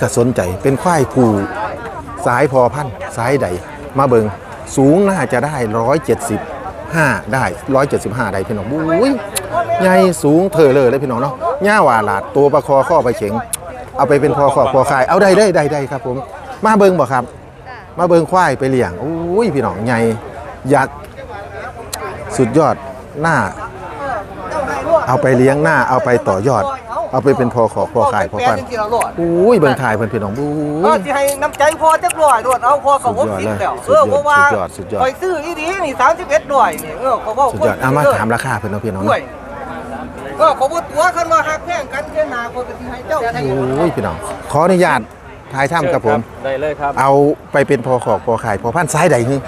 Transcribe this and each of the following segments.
ก็สนใจ เป็นควายผูสายพอพันสายใด มาเบิงสูงน่าจะได้175ได้175ได้พี่น้องบุ้ยใหญ่สูงเธอเลยเลยพี่น้องเนาะย่าหวาหลาดตัวประคอข้อไปเข็ง เอาไปเป็นพอขอบพอขายเอาได้ได้ได้ได้ครับผม มาเบิงบ่ครับ มาเบิงควายไปเลี้ยงอุ้ยพี่น้องใหญ่ยักษ์สุดยอดหน้า เอาไปเลี้ยงหน้าเอาไปต่อยอด เอาไปเป็นพอขอพอขายพอพันแปดสิบร้อยอุ้ยเบิ่งถ่ายเพิ่นพี่น้องบุ้เออยที่ให้น้ำใจพอจักร้อยรวดเอาพอกับผมสิบแล้วสุเอดยอดอเพราะว่าสุดยอดสุดยอดไปซื้ออีดีนี่สามสิบเอ็ดร้อยนี่เออเขาบอกสุดยอดเอามาถามราคาเพิ่นเนาะพี่น้องด้วเนาะยเออเขาบอกตัวคันมาหักแพงกันเจ้านาคนก็สิให้เจ้าอุ้ยพี่น้องขออนุญาตถ่ายถ้ำครับผมได้เลยครับเอาไปเป็นพอขอพอขายพอพันธุ์สายใดฮึเ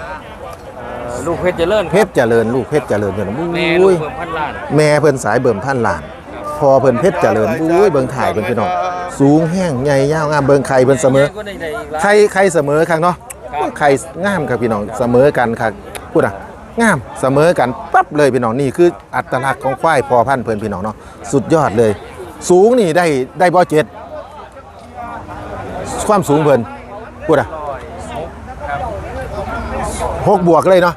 อ่อลูกเพชรเจริญเพชรเจริญลูกเพชรเจริญพี่น้องแม่ลูอุ้กยเบิ่มพันล้านแม่เพิ่นสายเบิ่มพันล้าน พอเพิ่นเพชรเจริญอุ้ยเบิ่งถ่ายเพิ่นพี่น้องสูงแห้งใหญ่ยาวงามเบิ่งไข่เพิ่นเสมอก็ได้ได้อีกแล้วไข่ไข่เสมอครับเนาะไข่งามครับพี่น้องเสมอกันครับพูดอะงามเสมอกันปั๊บเลยพี่น้องนี่คืออัตลักษณ์ของควายพอพันธุ์เพิ่นพี่น้องเนาะสุดยอดเลย สูงนี่ได้ได้บ่เจ็ดความสูงเพิ่นพูดอะหกบวกเลยเนาะ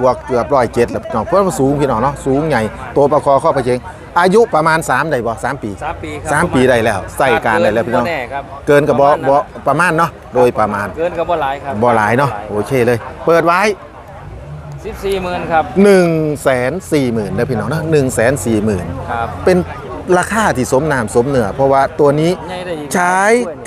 บวกเกือบร้อยเจ็ดแล้วพี่น้องเพราะว่าสูงพี่น้องเนาะสูงใหญ่ตัวประคอข้อประเชง อายุประมาณ3ได้บ่สามปีสามปีครัสามปีได้แล้ว ใส่การได้แล้วพี่น้องแน่ครับเกินกับบ่บ่ประมาณเนาะโดยประมาณ เกินกับบ่หลายครับบ่หลายเนาะโอเคเลย เปิดไว้สิบสี่หมื่นครับ1 4 0 0 0 0นะพี่น้องนะ1 4 0 0 0 0ครับเป็น ราคาที่สมนามสมเนื้อเพราะว่าตัวนี้ใหญ่ได้อีกใช้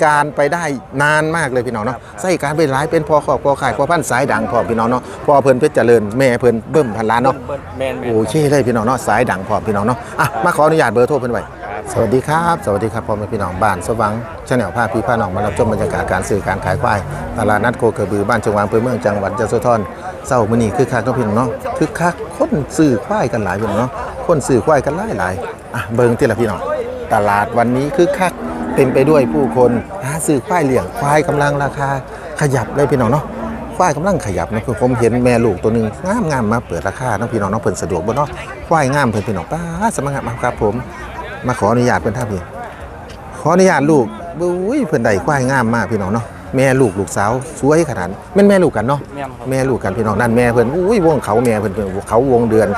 การไปได้นานมากเลยพี่น้องเนาะใช้การไปหลายเป็นพอขอบพอขายพอพันสายดังพอพี่น้องเนาะพอเพิ่นเพชรเจริญแม่เพิ่นเบิ่มพันล้านเนาะเบิ้ลแมนแมนโอเคเลยพี่น้องเนาะสายดังพอพี่น้องเนาะอะมาขออนุญาตเบอร์โทรเพิ่นไว้ครับสวัสดีครับ สวัสดีครับพ่อแม่พี่น้องบ้านสว่างชาแนลภาพพี่พาน้องมารับชมบรรยากาศการซื้อการขายควายตลาดนัดโคกระบือบ้านจงหวางอำเภอเมืองจังหวัดยะโสธรเศร้ามื้อนี้คือคักเนาะพี่น้องเนาะคือคักคนซื้อควายกันหลายพี่น้องเนาะ คนซื้อควายกันหลายหลายอะเบิ่งที่ละพี่น้องตลาดวันนี้คือคักเต็มไปด้วยผู้คนหาซื้อควายเลี้ยงควายกำลังราคาขยับเลยพี่น้องเนาะควายกำลังขยับนะคือผมเห็นแม่ลูกตัวหนึ่งงามงามมาเปิดราคาน้องพี่น้องน้องเพิ่นสะดวกบ่เนาะควายงามเพิ่นพี่น้องป้าสมัครมาครับผม มาขออนุญาตเพิ่นท่าพี่ขออนุญาตลูกบุ้ยเพิ่นได้ควายงามมากพี่น้องเนาะ แม่ลูกลูกสาวสวยขนาดแม่นแม่ลูกกันเนาะแม่นครับ แม่ลูกกันพี่น้องนั่นแม่เพิ่นอุ้ยวงเขาแม่เพิ่นเพิ่นเขาวงเดือน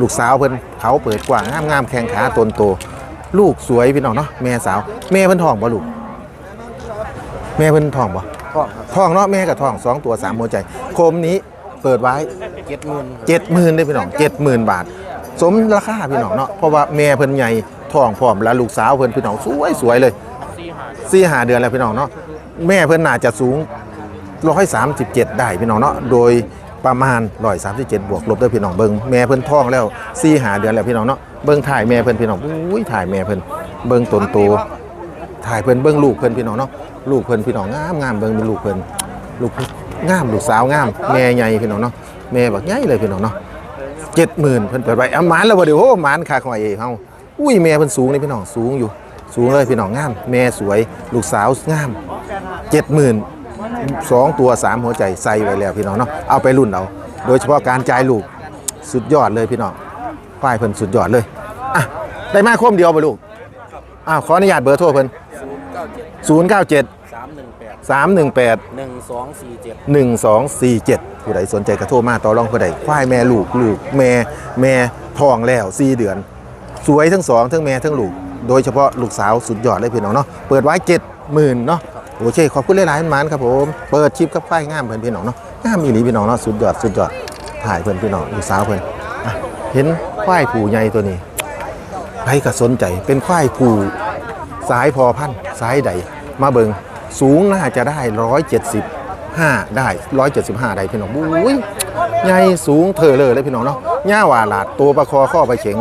ลูกสาวเพิ่นเขาเปิดกว้างงามงามๆแข้งขาตนโต ลูกสวยพี่น้องเนาะแม่สาวแม่เพิ่นท้องบ่ลูก แม่เพิ่นท้องบ่ก็ครับทองเนาะแม่กับทองสองตัวสามหัวใจโคมนี้เปิดไว้ เจ็ดหมื่นเจ็ดหมื่นได้พี่น้องเจ็ดหมื่นบาท สมราคาพี่น้องเนาะเพราะว่าแม่เพิ่นใหญ่ทองพร้อมแล้วลูกสาวเพิ่นพี่น้องสวยสวยเลยสี่หาเดือนแล้วพี่น้องเนาะ แม่เพิ่อนน่าจะสูงร้อยสามสิบเจ็ดได้พี่น้องเนาะโดยประมาณร้อยสามสิบเจ็ดบวกลบด้วยพี่น้องเบิ้งแม่เพิ่อนท้องแล้วสี่หาเดือนแล้วพี่น้องเนาะเบิ้งถ่ายแม่เพิ่อนพี่น้องอุ้ยถ่ายแม่เพิ่อนเบิ้งตนโตถ่ายเพิ่อนเบิ่งลูกเพิ่อนพี่น้องเนาะลูกเพิ่อนพี่น้องงามงามเบิ่งเป็นลูกเพิ่อนลูกงามลูกสาวงามแม่ใหญ่พี่น้องเนาะแม่บักใหญ่เลยพี่น้องเนาะเจ็ดหมื่นเพิ่อนเปิดไว้เอาหมานแล้วบ่เดี๋ยวโอ้หมานคาของไอ้เฮาอุ้ยแม่เพิ่อนสูงนี่พี่น้องสูงอยู่ สูงเลยพี่น้องงาม แม่สวย ลูกสาวงาม เจ็ดหมื่นสองตัวสามหัวใจใส่ไว้แล้วพี่น้องเนาะเอาไปรุ่นเอาโดยเฉพาะการจ่ายลูกสุดยอดเลยพี่น้องป้ายเพิ่นสุดยอดเลยอะได้มาคมเดียวบ่ลูกอ้าวขออนุญาตเบอร์โทรเพิ่น097สามหนึ่งแปด318หนึ่งสองสี่เจ็ด1247ผู้ใดสนใจกระโทรมาต่อรองผู้ใดควายแม่ลูกลูกแม่แม่ทองแล้ว4เดือน สวยทั้งสองทั้งแม่ทั้งลูก โดยเฉพาะลูกสาวสุดยอดเลยพี่น้องเนาะเปิดไว้70,000เนาะ โอเคขอบคุณหลายๆมันครับผมเปิดคลิปกับควายงามเพื่อนพี่น้องเนาะงามอีหลีพี่น้องเนาะสุดยอดสุดยอดถ่ายเพื่อนพี่น้องลูกสาวเพื่อนเห็นควายผูใหญ่ตัวนี้ใครก็สนใจเป็นควายผูสายพอพันสายใดมาเบิงสูงน่าจะได้175ได้175ได้พี่น้องบุ้ยใหญ่สูงเธอเลยเลยพี่น้องเนาะย่าหวาหลาดตัวประคอข้อไปเข็ง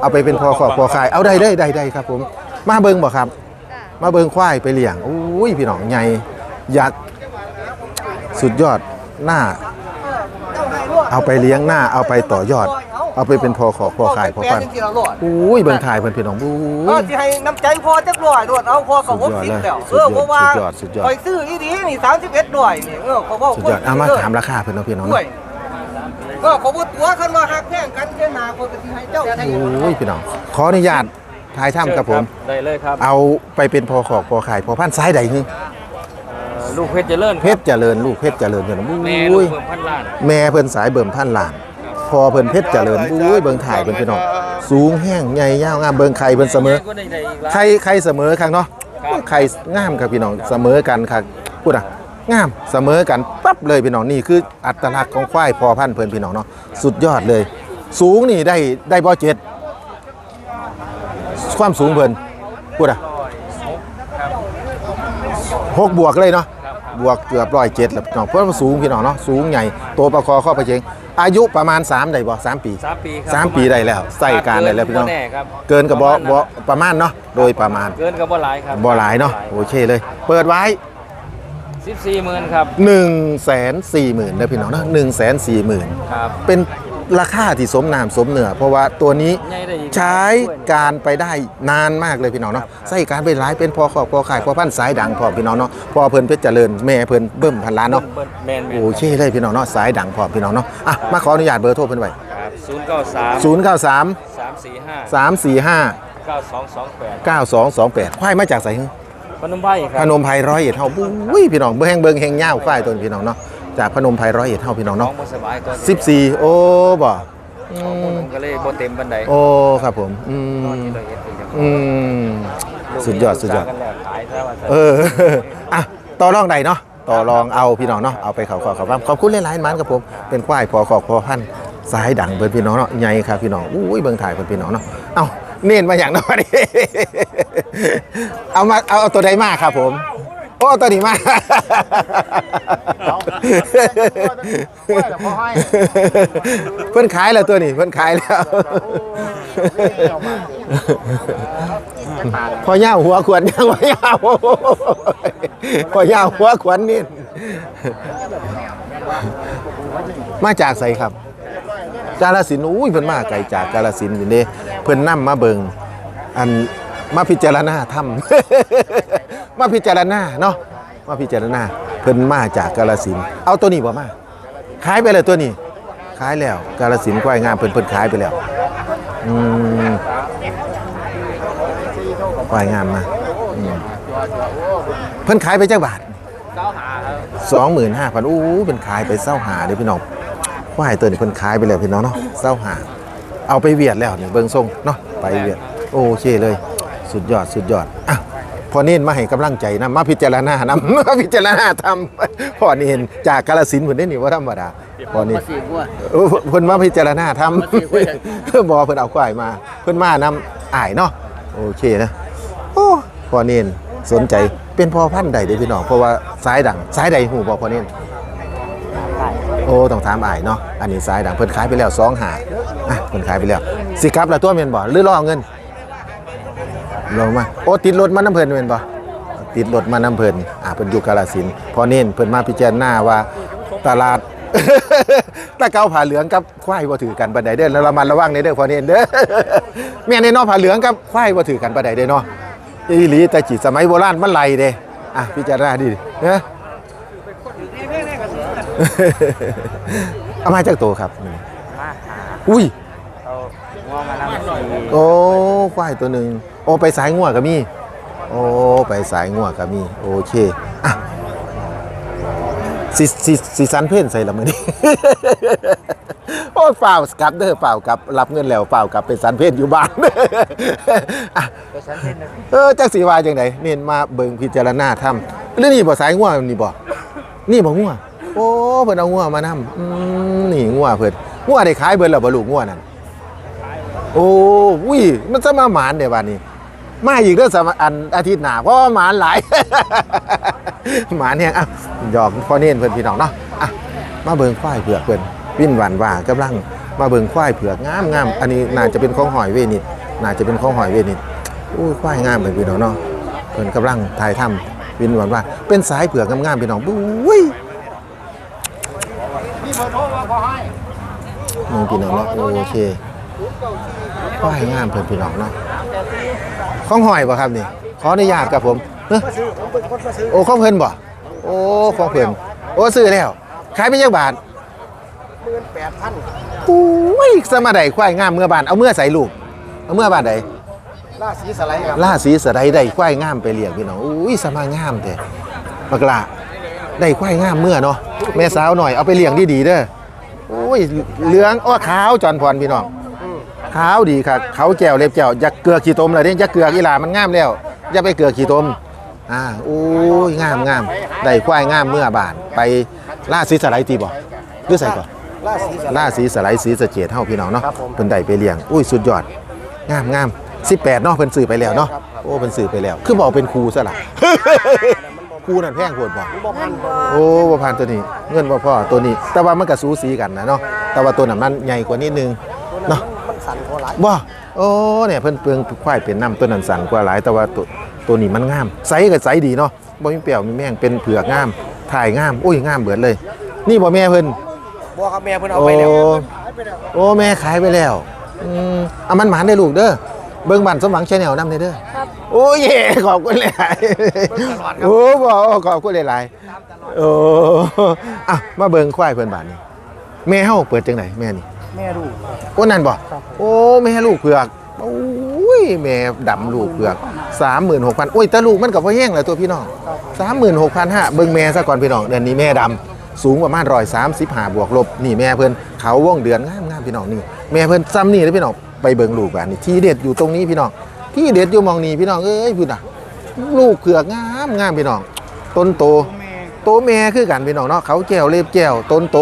เอาไปเป็นพอขอบพอขายเอาได้ได้ได้ได้ครับผม มาเบิงบ่ครับ มาเบิงควายไปเลี้ยงอุ้ยพี่น้องใหญ่ยักษ์สุดยอดหน้า เอาไปเลี้ยงหน้าเอาไปต่อยอด เอาไปเป็นพอขอบพอขายพอแปพัดนสิบร้อยอุ้ยเบิงถ่ายเพิ่นพี่น้องบุเออ้ยที่ให้น้ำใจพอจักร้อยรวดเอาพอกับผมสิบแล้วสุเอดยอดอเพราะว่าสุดยอดสุดยอดไปซื้ออีดีนี่สามสิบเอ็ดร้อยนี่เออเขาบอกสุดยอดเอามาถามราคาเพิ่นเนาะพี่น้องด้วเนาะยก็เขาบอกตัวคันมาหักแพงกันเจ้านาคนก็สิให้เจ้าโอ้ยพี่น้องขออนุญาต ทายถ้ำครับผม ได้เลยครับเอาไปเป็นพอขอกพอขายพอพันธุ์ซ้ายใดฮึเอ่อลูกเพชรเจริญเพชรเจริญลูกเพชรเจริญเพิ่นแม่ลูอุ้กยเมืองพันล้านแม่เพิ่นสายเบิ่มท่านหลานพอเพิ่นเพชรเจริญอุ้ยเบิ่งถ่ายเพิ่นพี่น้องสูงแห้งใหญ่ยาวงามเบิ่งไข่เพิ่นเสมอก็ได้ได้อีกแล้วไข่ไข่เสมอครับเนาะครับไข่งามครับพี่น้องเสมอกันครับพูดอะงามเสมอกันปั๊บเลยพี่น้องนี่คืออัตลักษณ์ของควายพอพันธุ์เพิ่นพี่น้องเนาะสุดยอดเลย สูงนี่ได้ได้บ่เจ็ด ความสูงเพิ่นพูดอะหกบวกเลยเนาะครับครับบวกเกือบร้อยเจ็ดแล้วพี่น้องเพราะว่ามันสูงพี่น้องเนาะสูงใหญ่โตประคอข้อประเชงอายุประมาณ 3 ได้บ่สามปีสามปีครับสามปีได้แล้วใส่การได้แล้วพี่น้องแน่ครับเกินกับบ่บ่ประมาณเนาะโดยประมาณ เกินกับบ่หลายครับบ่หลายเนาะโอเคเลย เปิดไว้สิบสี่หมื่นครับ1 4 0 0 0 0นะพี่น้องเนาะ1 4 0 0 0 0ครับเป็น ราคาที่สมนามสมเนื้อเพราะว่าตัวนี้ใหญ่ได้อีกใช้การไปได้นานมากเลยพี่น้องเนาะใช้การไปหลายเป็นพอขอบพอขายพอพันสายดังพอพี่น้องเนาะพอเพิ่นเพชรเจริญแม่เพิ่นเบิ่มพันล้านเนาะเบิ้ลแมนแมนโอเคเลยพี่น้องเนาะสายดังพอพี่น้องเนาะอะมาขออนุญาตเบอร์โทรเพิ่นไว้ครับศูนย์เก้าสาม093สามสี่ห้า345เก้าสองสองแปด9228ควายมาจากไสพนมไพรครัพบนมไพรร้อยเอ็ดเฮาอุ้ยพี่น้องเบิ่งแฮงเบิ่งแฮงยาวควายตัวนี้พี่น้องเนาะ จากพนมไพรร้อยเอ็ดเฮาพี่น้องน้องเนาะบ่สบายตัว14โอ้บ่อืของมผมก็เลยบ่เต็มบันไดโอ้ครับผมอืนอนมที่ร้อยเอ็ดเป็นจังอืมสุดยอดสุดยอดกันแล้วขายซะว่าซะ เออ อะต่อรองใดเนาะต่อรองเอาพี่น้องเนาะเอาไปเขาขอเขาขอบคุณหลายๆมันครับผมเป็นควายพอขอบพอพันธุ์สายดังเบิ่นพี่น้องเนาะใหญ่ครับพี่น้องอุ้ยเบิ่งถ่ายเพิ่นพี่น้องเนาะเอ้าเน้นมาอย่างนั้นนี่เอามาเอาเอาตัวใดมาครับผม โอ้ตัวนี้มาเพิ่อนขายแล้วตัวนี้เพิ่อนขายแล้วพอย่าหัวขวนยังพอย่าพอย่าหัวขวนนี่มาจากไสครับ กาลสินอุ้ยเพิ่นมาไกลจากกาลสินธุ์นี่เด้เพิ่นนํมาเบิงอันมาพิจารณาถ้ำ มาพิจารณาเนาะมาพิจารณาเพิ่นมาจากกาลสินเอาตัวนี้บ่มาขายไปเลยตัวนี้ขายแล้ว กาลสินควายงามเพิ่นเพิ่นขายไปแล้วอืมควายงามมาเพิ่นขายไปจักบาทเก้าหาครับสองหมื่นห้าพันอู้เป็นขายไปเศร้าหาเด้พี่น้องควายตัวนี้เพิ่นขายไปแล้วพี่น้องเนาะเศร้าหาเอาไปเวียดแล้วเนี่ยเบิ่งทรงเนาะไปเวียดโอเคเลย สุดยอดสุดยอดอะ อเน้นมาให้กำลังใจนะมาพิจารณานำมาพิจารณาทำพอเน้นจากกาลสินธุ์เพิ่นได้นี่ว่าธรรมดาพอเน้นสี่ว่า เออเพิ่นมาพิจารณาทมาสิคุยกันำบอเพิ่นเอาควายมา เพิ่นมานำอ้ายเนาะโอเคนะโอ้พอเน้นสนใจเป็นพ่อพันธุ์ใดเด้อพี่น้องเพราะว่าสายดังสายใดหูบ่พอเน้นโอ้ต้องถามอ้ายเนาะอันนี้สายดังเพิ่นขายไปแล้วสองหาอะเพิ่นขายไปแล้วสิกลับแล้วตัวแม่นบ่หรือรอเงิน ลงมาโอ้ติดรถมาน้ำเพิ่นแม่นบ่ติดรถมาน้ำเพิ่นอ่าเพิ่นอยู่กาฬสินธุ์พอเน้นเพิ่นมาพิจารณาว่าตลาดตะเกาผ่าเหลืองกับควายบ่ถือกันปานใดเด้อแล้วระมัดระวังในเด้อพอเน้นเด้อแม่นในเนาะผ่าเหลืองกับควายบ่ถือกันปานใดเด้อเนาะอีหลีแต่จิตสมัยโบราณมันไหลเด้อะพิจารณาดิเนะเอามาจากโตครับมาหาอุ้ย เอางอมานำสี่โอ้ควายตัวหนึ่งโอ้ไปสายงัวก็มีโอ้ไปสายงัวก็มีโอเคอะสิสิสิสันเพ่นใส่ละมือนี้โอ้เปล่ากลับเด้อเปล่ากลับรับเงินแล้วเปล่ากลับไปสันเพ่นอยู่บ้าน อะก็ฉันเป็นนะเออจักสีวาจังไดเน้นมาเบิ่งพิจารณาทำเรื่องนี้บ่สายงัวนี่บ่นี่บ่งัวโอ้เพิ่นเอางัวมานำอืมนี่งัวเพิ่นงัวได้ขายเบิดแล้วบ่ลูกงัวนั่น โอ้อุ้ยมันจะมาหมานเดี๋ยววันนี้ มาอีกเรื่องสามอันอาทิตย์หน้าเพราะว่าหมานหลาย หมานเนี่ยอะหยอกพ่อเน้นเพื่อนพี่น้องเนาะอะมาเบิงควายเผือกเพื่อนวิ่นหวานว่ากำลังมาเบิงควายเผือกงามงามอันนี้น่าจะเป็นของหอยเวนิดน่าจะเป็นของหอยเวนิดอุ้ยควายงามเลยพี่น้องเนาะเพิ่นกำลังถ่ายทำวิ่นหวานว่า เป็นสายเผือกงามๆพี่น้องบุ้ยนี่เบอร์โทรมึงพี่น้องเนาะโอเค ก็ให้งามเพิ่นพี่น้องเนาะของหอยบ่ครับนี่ ขออนุญาตครับผมเอ้อโอ้ของเพิ่นบ่โอ้ของเพิ่นโอ้ซื้อแล้วขายไปจักบาท18,000โอ้ยสมาใดควายงามเมื่อบานเอาเมื่อใส่ลูกเอาเมื่อบานใดล่าสีสไลด์ครับล่าสีสะไดได้ควายงามไปเลี้ยงพี่น้องอุ้ยสมางามแต่บักละได้ควายงามเมื่อเนาะแม่สาวหน่อยเอาไปเลี้ยงดีๆเด้ออุ้ยเหลืองอ้อขาวจอนพรพี่น้อง ขาวดีครับเขาแก้วเล็บแก้วอย่าเกลือขี้ตมเลยเด้อย่าเกลืออีหลามันงามแล้วอย่าไปเกลือขี้ตมอ่าโอ้ยงามงามได้ควายงามเมื่อบานไปล่าสีสะไดตีบ่หรือใส่ก่อนล่าสีสไลด์ล่าสีสไลด์สีสะเจดเฮาพี่น้องเนาะครับผมเพิ่นได้ไปเลี้ยงอุ้ยสุดยอดงามงาม18เนาะเพิ่นซื้อไปแล้วเนาะครับโอ้เพิ่นซื้อไปแล้ว คือบอกเป็นครูซะล่ะครูนั่นแพงโพดบ่บ่พันบ่โอ้บ่ผ่านตัวนี้ เงินบ่พอตัวนี้ แต่ว่ามันก็สูสีกันนะเนาะแต่ว่าตัวนั้นมันใหญ่กว่านิดนึงเนาะมัน สั่นกว่าหลายบ่โอ้เนี่ยเพิ่นเปลืองควายเป็นน้ำตัวนั้นสั่นกว่าหลายแต่ว่าตัวตัวนี้มันงามไซส์ก็ไซส์ดีเนาะบ่มีเปรี้ยวมีแม่งเป็นเผือกงามถ่ายงามอุ้ยงามเบิดเลย นี่บ่แม่เพิ่นบ่ครับแม่เพิ่นเอาไปแล้วโอ้โอ้แม่ขายไปแล้วอืมเอามันหมานได้ลูกเด้อเบิ่งบันสมหวังชาแนลนำได้เด้อครับโอ้ยเย่ขอบคุณหลายๆโอ้บอกขอบคุณหลายๆโอ้อะมาเบิ่งควายเพิ่นบาดนี้แม่เฮาเปิดจังไหนแม่นี่ แม่ดูโอ้นั่นบ่โอ้แม่ลูกเผือกโอ้ยแม่ดำลูกเผือก36,000โอ้ยแต่ลูกมันก็บ่แห้งเลยตัวพี่น้อง36,500เบิ่งแม่ซะก่อนพี่น้องเดือนนี้แม่ดำสูงประมาณ135บวกลบนี่แม่เพิ่นเขาวงเดือนงามงามพี่น้องนี่แม่เพิ่นซ้ำนี่เลยพี่น้องไปเบิ่งลูกแบบนี้ที่เด็ดอยู่ตรงนี้พี่น้องที่เด็ดอยู่หมองนี้พี่น้องเอ้ยพี่น่ะ ลูกเผือกงามงามพี่น้อง ต้นโตแม่โตแม่คือกันพี่น้องเนาะเขาแก้วเล็บแก้วต้นโต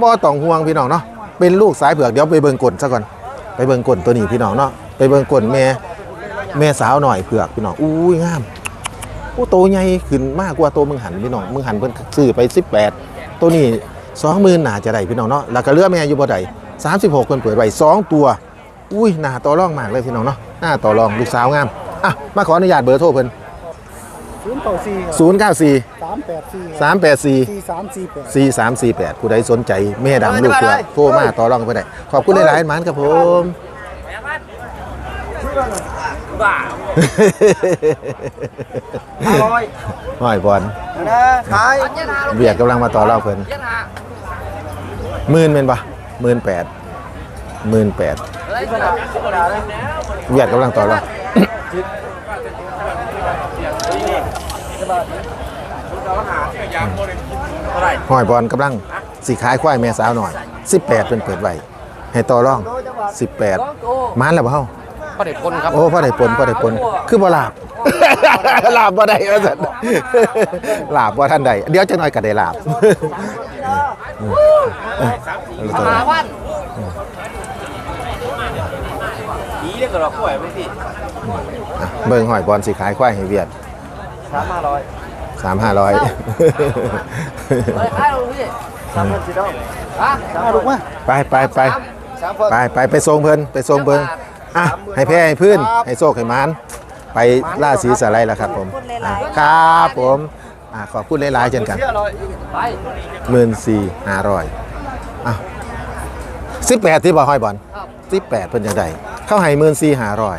บ่ต้องห่วงพี่น้องเนาะ เป็นลูกสายเผือกเดี๋ยวไปเบิ่งก้นซะก่อนไปเบิ่งก้นตัวนี้พี่น้องเนาะไปเบิ่งก้นแม่แม่สาวหน่อยเผือกพี่น้องอุ้ยงามโอ้โตใหญ่ขึ้นมากกว่าโตมึงหันพี่น้องมึงหันเพิ่นซื้อไป 18 ตัวนี้20,000น่าจะได้พี่น้องเนาะแล้วก็เลือแม่อยู่บ่ได้36เพิ่นเปิดไว้สองตัว อุ้ยหนาต่อรองมากเลยพี่น้องเนาะหน้าต่อรองลูกสาวงามอะมาขออนุญาตเบอร์โทรเพิ่น 094 094 384 384 4348 4 3 4 8ผู้ใดสนใจแม่ดำลูกเผือกโทรมาต่อรองกันไปได้ขอบคุณหลายๆหมันครับผมบ้าร้อยห้อยบอลนะขายเบียดกำลังมาต่อรองเพิ่นหมื่นเป็นปะหมื่นแปดหมื่นแปดเบียดกำลังต่อรอง ห้อยบอลกำลังสีขายควายแม่สาวหน่อย 18 เป็นเปิดไว้ให้ต่อรอง 18มันแล้วเปล่าก็ได้คนครับโอ้พ่อได้ปนพ่อได้ปนคือบ่ลาบลาบบ่ได้ว่าซั่นลาบบ่ท่านใดเดี๋ยวจักหน่อยก็ได้ลาบหาวันผีเรียกกระดอกกล้วยไหมพี่อะเบิ่งหอยบอลสิขายควายให้เวียด สามห้าร้อย3 500เฮ้ยขายลงพี่สามพันสี่ดอกฮะสามพันลูกมาไปไปไปสามพันไปไปไปส่งเพิ่นไปส่งเบิ่งอะให้แพ้ให้พื้นให้โชคให้หมานไปล่าสีสะไลแล้วครับผมอะครับผมอะขอบคุณหลายๆเช่นกันเชื่อร้อยไปหมื่นสี่ห้าร้อยอะสิบแปดที่บ่ห้อยบอลสิบแปดเพิ่นจะได้เข้าให้หมื่นสี่ห้าร้อย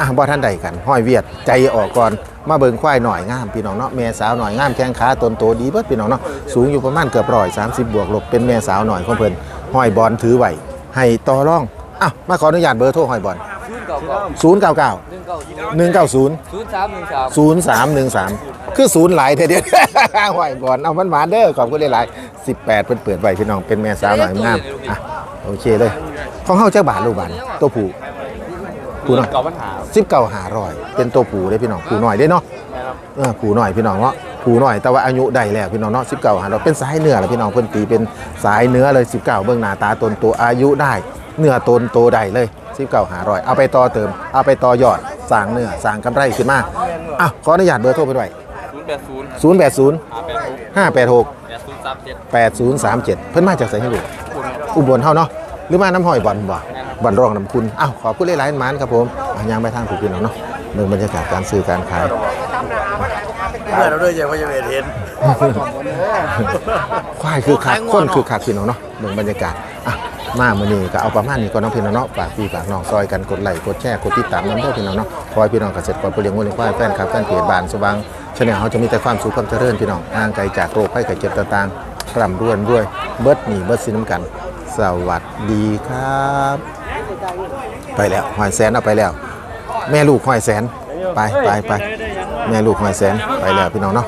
อะบ่ท่านใดกันห้อยเวียดใจออกก่อนมาเบิ่งควายหน่อยงามพี่น้องเนาะแม่สาวหน่อยงามแข้งขาตนโตดีเบิดพี่น้องเนาะสูงอยู่ประมาณเกือบร้อยสามสิบบวกลบเป็นแม่สาวหน่อยของเพิ่นห้อยบอลถือไว้ให้ต่อรองอะมาขออนุญาตเบอร์โทรห้อยบอลศูนย์เก่าเก่า0 9 9หนึ่งเก่า1 9 0ศูนย์สามหนึ่งสาม0 3 1 3คือศูนย์หลายเท่เดียวห้อยบอลเอามันมาเด้อขอบคุณหลายๆ18เพิ่นเปิดไว้พี่น้องเป็นแม่สาวหน่อยงามอะโอเคเลยของเฮาจักบาทลูกบาทตัวผู้ ผู้น้อยเก่าปัญหาสิบเก้าหาร้อยเป็นตัวผู้ได้พี่น้องผู้น้อยได้เนาะเออผู้น้อยพี่น้องเนาะผู้น้อยแต่ว่าอายุได้แล้วพี่น้องเนาะสิบเก้าหาร้อยเป็นสายเนื้อแหละพี่น้องเพิ่นตีเป็นสายเนื้อเลยสิบเก้าเบื้องหน้าตาตนตัวอายุได้เนื้อตนโตได้เลยสิบเก้าหาร้อยเอาไปต่อเติม เอาไปต่อยอดสร้างเนื้อสร้างกำไรขึ้นมาอะขออนุญาตเบอร์โทรไปด้วยศูนย์แปดศูนย์ศูนย์แปดศูนย์ห้าแปดหกห้าแปดหกแปดศูนย์สามเจ็ดแปดศูนย์สามเจ็ดเพิ่นมาจากไสให้ลูกอุบลเฮาเนาะหรือมาน้ำห้อยบอลบ่ บอลรองน้ำคุณอ้าวขอบคุณหลายๆหมานครับผมอะยังไปทางถูกพี่น้องเนาะเรื่องบรรยากาศการซื้อการขาย เพื่อนเราด้วยยังไม่ยังเห็น ควายคือคักคนคือคักพี่น้องเนาะเรื่องบรรยากาศอะมามื้อนี้ก็เอาประมาณนี้ก่อนเน้องพี่น้องเนาะฝากพี่ฝากน้องซอยกันกดไลค์กดแชร์กดติดตามน้ำเด้อพี่น้องเนาะขอให้พี่น้องเกษตรกรผู้เลี้ยงวัวเลี้ยงควายแฟนครับแฟนเพจบ้านสว่างชาแนลเขาจะมีแต่ความสุขความเจริญพี่น้องห่างไกลจากโรคภัยไข้เจ็บต่างๆร่ำรวยด้วยเบิดหนีเบิดสินน้ำกัน สวัสดีครับ ไปแล้วหอยแสนเอาไปแล้ว แม่ลูกหอยแสนไปไปไปแม่ลูกหอยแสนไปแล้วพี่น้องเนาะ